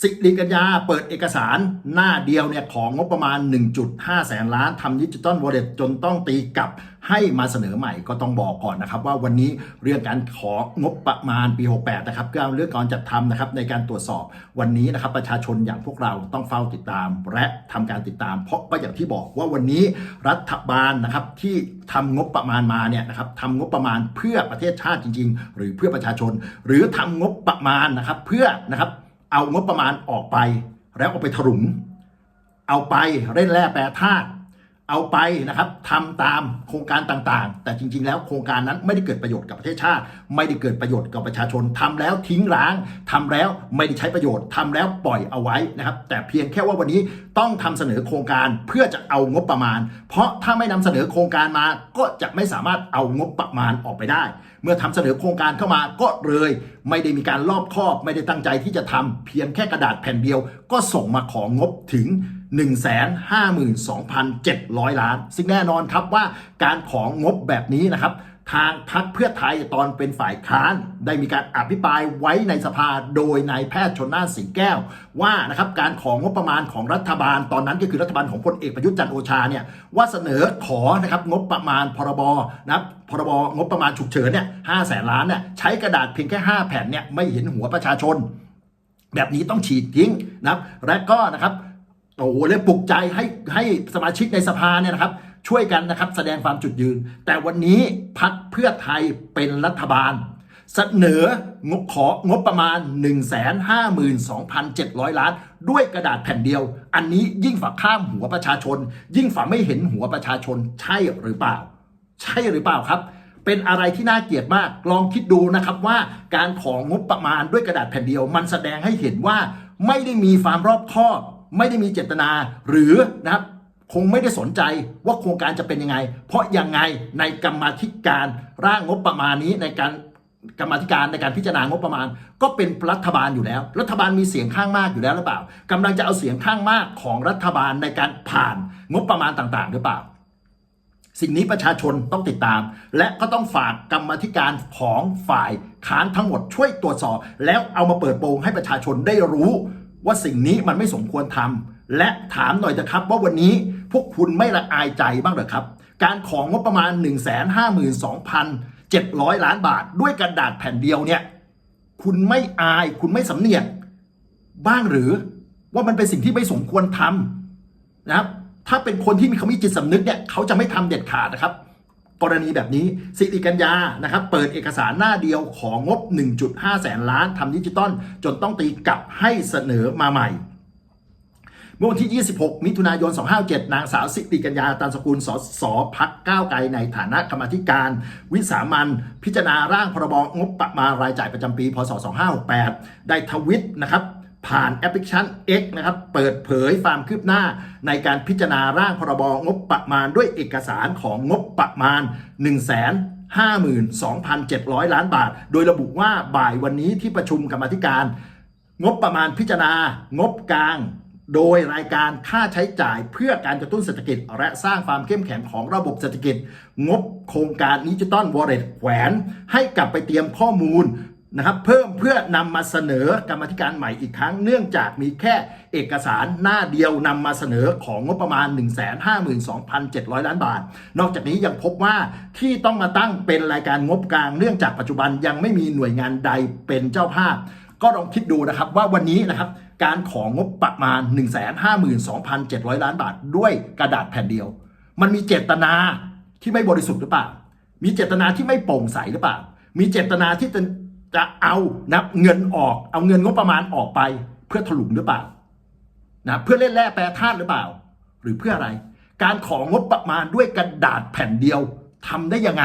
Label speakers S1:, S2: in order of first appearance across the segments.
S1: สิริกัญญาเปิดเอกสารหน้าเดียวเนี่ยของงบประมาณ 1.5 แสนล้านทำดิจิตอลวอลเล็ตจนต้องตีกลับให้มาเสนอใหม่ก็ต้องบอกก่อนนะครับ ว่าวันนี้เรื่องการของบประมาณปี 68 นะครับก็เรื่องการจัดทำนะครับในการตรวจสอบวันนี้นะครับประชาชนอย่างพวกเราต้องเฝ้าติดตาม และทำการติดตาม เพราะก็อย่างที่บอกว่าวันนี้รัฐบาลนะครับที่ทำงบประมาณมาเนี่ยนะครับทำงบประมาณเพื่อประเทศชาติจริง ๆ หรือเพื่อประชาชน หรือทำงบประมาณนะครับเพื่อนะครับ เอางบประมาณออกไป แล้วเอาไปถลุง เอาไปเล่นแร่แปรธาตุเอาไปนะครับทำตามโครงการต่างๆ แต่จริง ๆ แล้วโครงการนั้นไม่ได้เกิดประโยชน์กับประเทศชาติ ไม่ได้เกิดประโยชน์กับประชาชนทำแล้วทิ้งร้างทำแล้วไม่ได้ใช้ประโยชน์ทำแล้วปล่อยเอาไว้นะครับ แต่เพียงแค่ว่าวันนี้ต้องทำเสนอโครงการเพื่อจะเอางบประมาณ เพราะถ้าไม่นำเสนอโครงการมาก็จะไม่สามารถเอางบประมาณออกไปได้ เมื่อทำเสนอโครงการเข้ามาก็เลย ไม่ได้มีการรอบคอบ ไม่ได้ตั้งใจที่จะทำเพียงแค่กระดาษแผ่นเดียว ก็ส่งมาของงบถึง 152,700 ล้าน ซึ่งแน่นอนครับว่าการของงบแบบนี้นะครับ ทางพักเพื่อไทยตอนเป็นฝ่ายค้าน ได้มีการอภิปรายไว้ในสภาโดยนายแพทย์ชนน่านสีแก้ว ว่านะครับการของงบประมาณของรัฐบาลตอนนั้นก็คือรัฐบาลของพลเอกประยุทธ์จันทร์โอชาเนี่ยว่าเสนอขอนะครับงบประมาณพรบนะครับพรบงบประมาณฉุกเฉินเนี่ยห้าแสนล้านเนี่ยใช้กระดาษเพียงแค่ 5 แผ่นเนี่ยไม่เห็นหัวประชาชน แบบนี้ต้องฉีดทิ้งนะครับและก็นะครับโอ้โหเลยปลุกใจให้ให้สมาชิกในสภาเนี่ยนะครับ ช่วยกันนะครับ แสดงความจุดยืน แต่วันนี้พักเพื่อไทยเป็นรัฐบาล เสนองบของบประมาณ 152,700 ล้าน ด้วยกระดาษแผ่นเดียว อันนี้ยิ่งฝ่าข้ามหัวประชาชน ยิ่งฝ่าไม่เห็นหัวประชาชนใช่หรือเปล่า ใช่หรือเปล่าครับเป็นอะไรที่น่าเกลียดมาก ลองคิดดูนะครับว่าการของงบประมาณด้วยกระดาษแผ่นเดียว มันแสดงให้เห็นว่าไม่ได้มีความรอบคอบ ไม่ได้มีเจตนาหรือนะครับ คงไม่ได้สนใจว่าโครงการจะเป็นยังไง เพราะยังไงในกรรมาธิการร่างงบประมาณนี้ในการกรรมธิการในการพิจารณางบประมาณ ก็เป็นรัฐบาลอยู่แล้ว รัฐบาลมีเสียงข้างมากอยู่แล้วหรือเปล่ากำลังจะเอาเสียงข้างมากของรัฐบาลในการผ่านงบประมาณต่างๆ หรือเปล่า สิ่งนี้ประชาชนต้องติดตาม และก็ต้องฝากกรรมธิการของฝ่ายค้านทั้งหมดช่วยตรวจสอบ แล้วเอามาเปิดโปงให้ประชาชนได้รู้ ว่าสิ่งนี้มันไม่สมควรทำและถามหน่อยเถอะครับว่าวันนี้พวกคุณไม่ละอายใจบ้างเหรอครับ การของงบประมาณ 152,700 ล้านบาท ด้วยกระดาษแผ่นเดียวเนี่ยคุณไม่อายคุณไม่สำเนียกบ้างหรือว่ามันเป็นสิ่งที่ไม่สมควรทำนะครับถ้าเป็นคนที่มีเขามีจิตสำนึกเนี่ยเขาจะไม่ทำเด็ดขาดนะครับ กรณีแบบนี้สิริกัญญานะครับเปิดเอกสารหน้าเดียวของงบ 1.5 แสนล้านทำดิจิตอลจนต้องตีกลับให้เสนอมาใหม่เมื่อวันที่ 26 มิถุนายน 257 นางสาวสิริกัญญาตันสกุล สสพักก้าวไกลในฐานะกรรมธิการ วิสามันพิจารณาร่างพรบงบประมาณรายจ่ายประจำปี พศ 2568 ได้ทวิตนะครับ ผ่านแอปพลิเคชัน X นะครับ เปิดเผยความคืบหน้าในการพิจารณาร่างพรบงบประมาณด้วยเอกสารของงบประมาณ1 5 2 7 0 0 ล้านบาท โดยระบุว่าบ่ายวันนี้ที่ประชุมกรรมธิการ งบประมาณพิจารณา งบกลาง โดยรายการค่าใช้จ่ายเพื่อการกระตุ้นเศรษฐกิจ และสร้างความเข้มแข็งของระบบเศรษฐกิจ งบโครงการดิจิตอลวอลเล็ตแขวน ให้กลับไปเตรียมข้อมูล นะครับเพิ่มเพื่อนำมาเสนอกรรมธิการใหม่อีกครั้ง เนื่องจากมีแค่เอกสารหน้าเดียวนำมาเสนอของงบประมาณ 152,700 ล้านบาท นอกจากนี้ยังพบว่าที่ต้องมาตั้งเป็นรายการงบกลาง เนื่องจากปัจจุบันยังไม่มีหน่วยงานใดเป็นเจ้าภาพ ก็ลองคิดดูนะครับว่าวันนี้นะครับการของงบประมาณ 152,700 ล้านบาท ด้วยกระดาษแผ่นเดียว มันมีเจตนาที่ไม่บริสุทธิ์หรือเปล่า มีเจตนาที่ไม่โปร่งใสหรือเปล่า มีเจตนาที่ จะเอานับเงินออกเอาเงินงบประมาณออกไป เพื่อถลุงหรือเปล่านะเพื่อเล่นแร่แปรธาตุหรือเปล่า หรือเพื่ออะไร การของงบประมาณด้วยกระดาษแผ่นเดียวทำได้ยังไง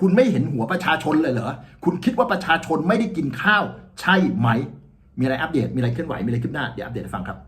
S1: คุณไม่เห็นหัวประชาชนเลยเหรอคุณคิดว่าประชาชนไม่ได้กินข้าว ใช่ไหม มีอะไรอัปเดตมีอะไรเคลื่อนไหวมีอะไรขึ้นหน้าเดี๋ยวอัปเดตให้ฟังครับ